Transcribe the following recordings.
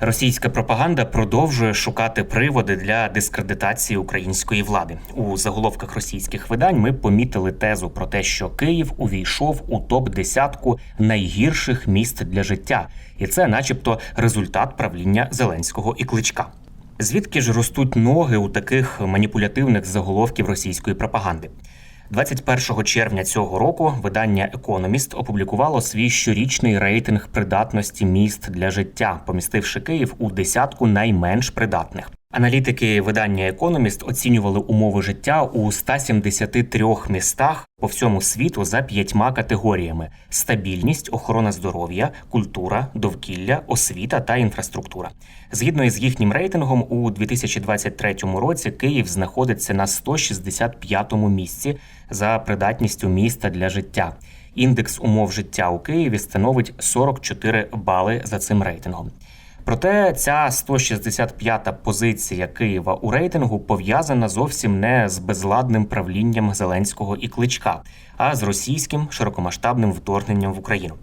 Російська пропаганда продовжує шукати приводи для дискредитації української влади. У заголовках російських видань ми помітили тезу про те, що Київ увійшов у топ десятку найгірших міст для життя, і це, начебто, результат правління Зеленського і Кличка. Звідки ж ростуть ноги у таких маніпулятивних заголовків російської пропаганди? 21 червня цього року видання Економіст опублікувало свій щорічний рейтинг придатності міст для життя, помістивши Київ у десятку найменш придатних. Аналітики видання Економіст оцінювали умови життя у 173 містах по всьому світу за п'ятьма категоріями: стабільність, охорона здоров'я, культура, довкілля, освіта та інфраструктура. Згідно із їхнім рейтингом, у 2023 році Київ знаходиться на 165-му місці за придатністю міста для життя. Індекс умов життя у Києві становить 44 бали за цим рейтингом. Проте ця 165-та позиція Києва у рейтингу пов'язана зовсім не з безладним правлінням Зеленського і Кличка, а з російським широкомасштабним вторгненням в Україну.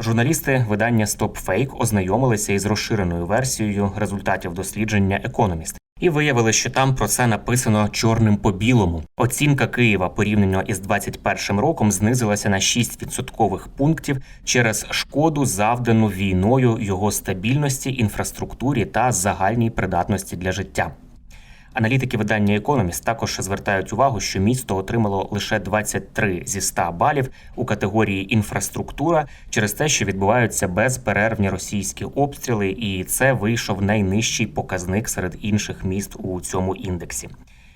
Журналісти видання StopFake ознайомилися із розширеною версією результатів дослідження Економіст і виявили, що там про це написано чорним по білому. Оцінка Києва порівняно із 21 роком знизилася на 6 відсоткових пунктів через шкоду, завдану війною його стабільності, інфраструктурі та загальній придатності для життя. Аналітики видання Економіст також звертають увагу, що місто отримало лише 23 зі 100 балів у категорії інфраструктура через те, що відбуваються безперервні російські обстріли, і це вийшов найнижчий показник серед інших міст у цьому індексі.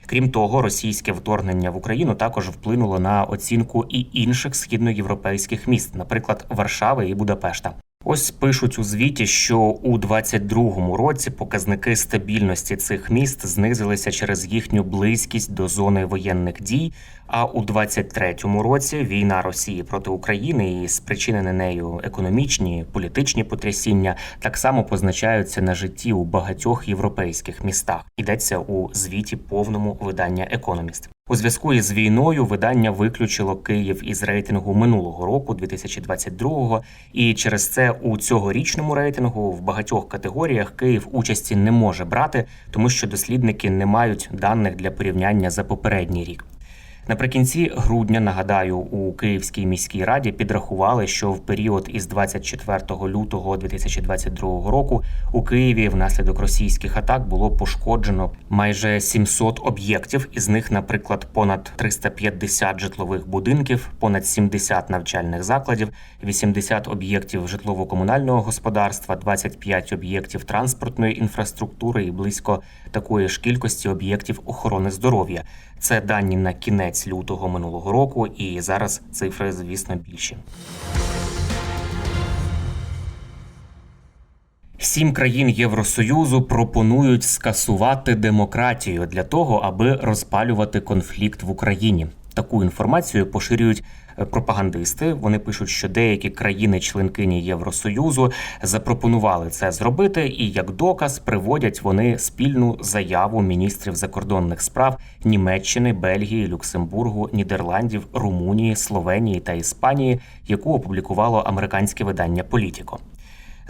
Крім того, російське вторгнення в Україну також вплинуло на оцінку і інших східноєвропейських міст, наприклад, Варшави і Будапешта. Ось пишуть у звіті, що у 22-му році показники стабільності цих міст знизилися через їхню близькість до зони воєнних дій. А у 23-му році війна Росії проти України і спричинені нею економічні політичні потрясіння так само позначаються на житті у багатьох європейських містах. Йдеться у звіті повному видання Економіст. У зв'язку із війною видання виключило Київ із рейтингу минулого року, 2022-го, і через це у цьогорічному рейтингу в багатьох категоріях Київ участі не може брати, тому що дослідники не мають даних для порівняння за попередній рік. Наприкінці грудня, нагадаю, у Київській міській раді підрахували, що в період із 24 лютого 2022 року у Києві внаслідок російських атак було пошкоджено майже 700 об'єктів. Із них, наприклад, понад 350 житлових будинків, понад 70 навчальних закладів, 80 об'єктів житлово-комунального господарства, 25 об'єктів транспортної інфраструктури і близько такої ж кількості об'єктів охорони здоров'я. Це дані на кінець лютого минулого року, і зараз цифри, звісно, більші. Сім країн Євросоюзу пропонують скасувати демократію для того, аби розпалювати конфлікт в Україні. Таку інформацію поширюють пропагандисти. Вони пишуть, що деякі країни-членкині Євросоюзу запропонували це зробити, і як доказ приводять вони спільну заяву міністрів закордонних справ Німеччини, Бельгії, Люксембургу, Нідерландів, Румунії, Словенії та Іспанії, яку опублікувало американське видання Політіко.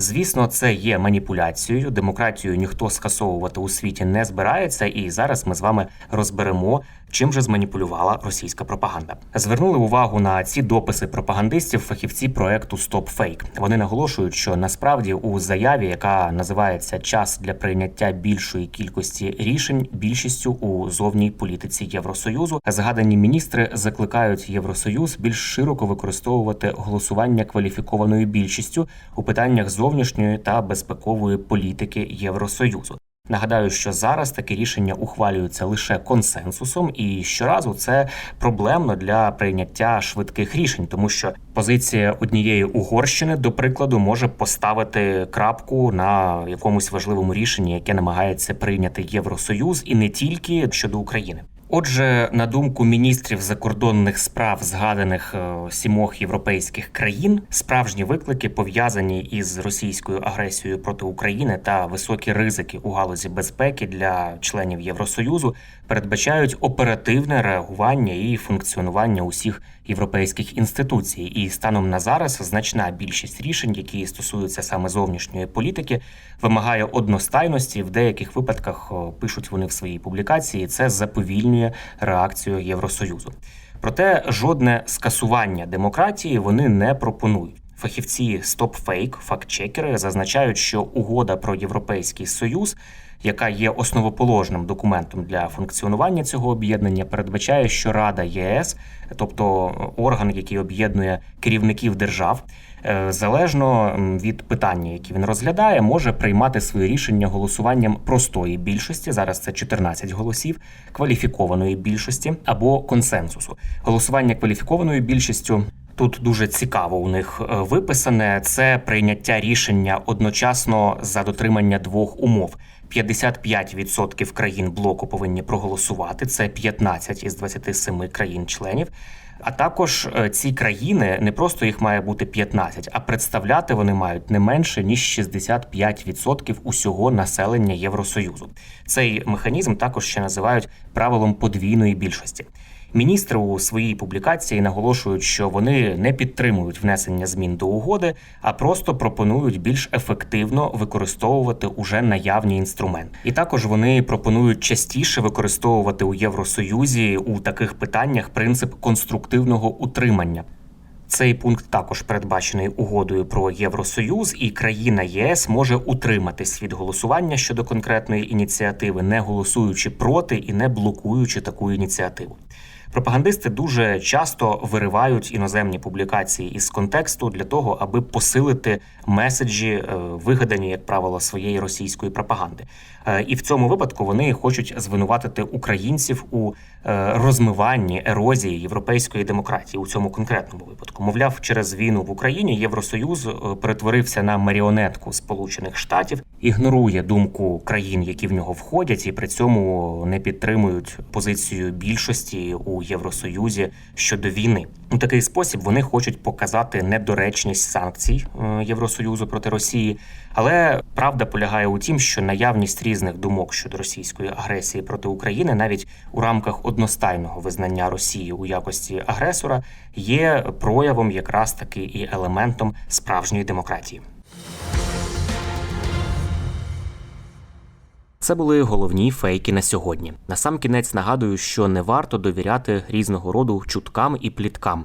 Звісно, це є маніпуляцією. Демократію ніхто скасовувати у світі не збирається, і зараз ми з вами розберемо Чим же зманіпулювала російська пропаганда? Звернули увагу на ці дописи пропагандистів фахівці проекту StopFake. Вони наголошують, що насправді у заяві, яка називається Час для прийняття більшої кількості рішень більшістю у зовній політиці Євросоюзу, згадані міністри закликають Євросоюз більш широко використовувати голосування кваліфікованою більшістю у питаннях зовнішньої та безпекової політики Євросоюзу. Нагадаю, що зараз такі рішення ухвалюються лише консенсусом, і щоразу це проблемно для прийняття швидких рішень, тому що позиція однієї Угорщини, до прикладу, може поставити крапку на якомусь важливому рішенні, яке намагається прийняти Євросоюз, і не тільки щодо України. Отже, на думку міністрів закордонних справ згаданих е, сімох європейських країн, справжні виклики пов'язані із російською агресією проти України та високі ризики у галузі безпеки для членів Євросоюзу передбачають оперативне реагування і функціонування усіх європейських інституцій. І станом на зараз значна більшість рішень, які стосуються саме зовнішньої політики, вимагає одностайності. В деяких випадках пишуть вони в своїй публікації. Це заповільнює реакцію Євросоюзу. Проте жодне скасування демократії вони не пропонують. Фахівці StopFake, фактчекери, зазначають, що угода про європейський союз, яка є основоположним документом для функціонування цього об'єднання, передбачає, що Рада ЄС, тобто орган, який об'єднує керівників держав, е, залежно від питання, які він розглядає, може приймати свої рішення голосуванням простої більшості. Зараз це 14 голосів, кваліфікованої більшості або консенсусу. Голосування кваліфікованою більшістю. Тут дуже цікаво у них е, виписане це прийняття рішення одночасно за дотримання двох умов. 55% країн блоку повинні проголосувати. Це 15 із 27 країн-членів. А також е, ці країни не просто їх має бути 15, а представляти вони мають не менше ніж 65% усього населення Євросоюзу. Цей механізм також ще називають правилом подвійної більшості. Міністри у своїй публікації наголошують, що вони не підтримують внесення змін до угоди, а просто пропонують більш ефективно використовувати уже наявні інструменти. І також вони пропонують частіше використовувати у Євросоюзі у таких питаннях принцип конструктивного утримання. Цей пункт також передбачений угодою про Євросоюз, і країна ЄС може утриматись від голосування щодо конкретної ініціативи, не голосуючи проти і не блокуючи таку ініціативу. Пропагандисти дуже часто виривають іноземні публікації із контексту для того, аби посилити меседжі, е, вигадані, як правило, своєї російської пропаганди. Е, І в цьому випадку вони хочуть звинуватити українців у е, розмиванні ерозії європейської демократії у цьому конкретному випадку. Мовляв, через війну в Україні Євросоюз е, перетворився на маріонетку Сполучених Штатів, ігнорує думку країн, які в нього входять, і при цьому не підтримують позицію більшості у Євросоюзі щодо війни. У такий спосіб вони хочуть показати недоречність санкцій Євросоюзу проти Росії. Але правда полягає у тім, що наявність різних думок щодо російської агресії проти України, навіть у рамках одностайного визнання Росії у якості агресора, є проявом якраз таки і елементом справжньої демократії. Це були головні фейки на сьогодні. Насамкінець нагадую, що не варто довіряти різного роду чуткам і пліткам.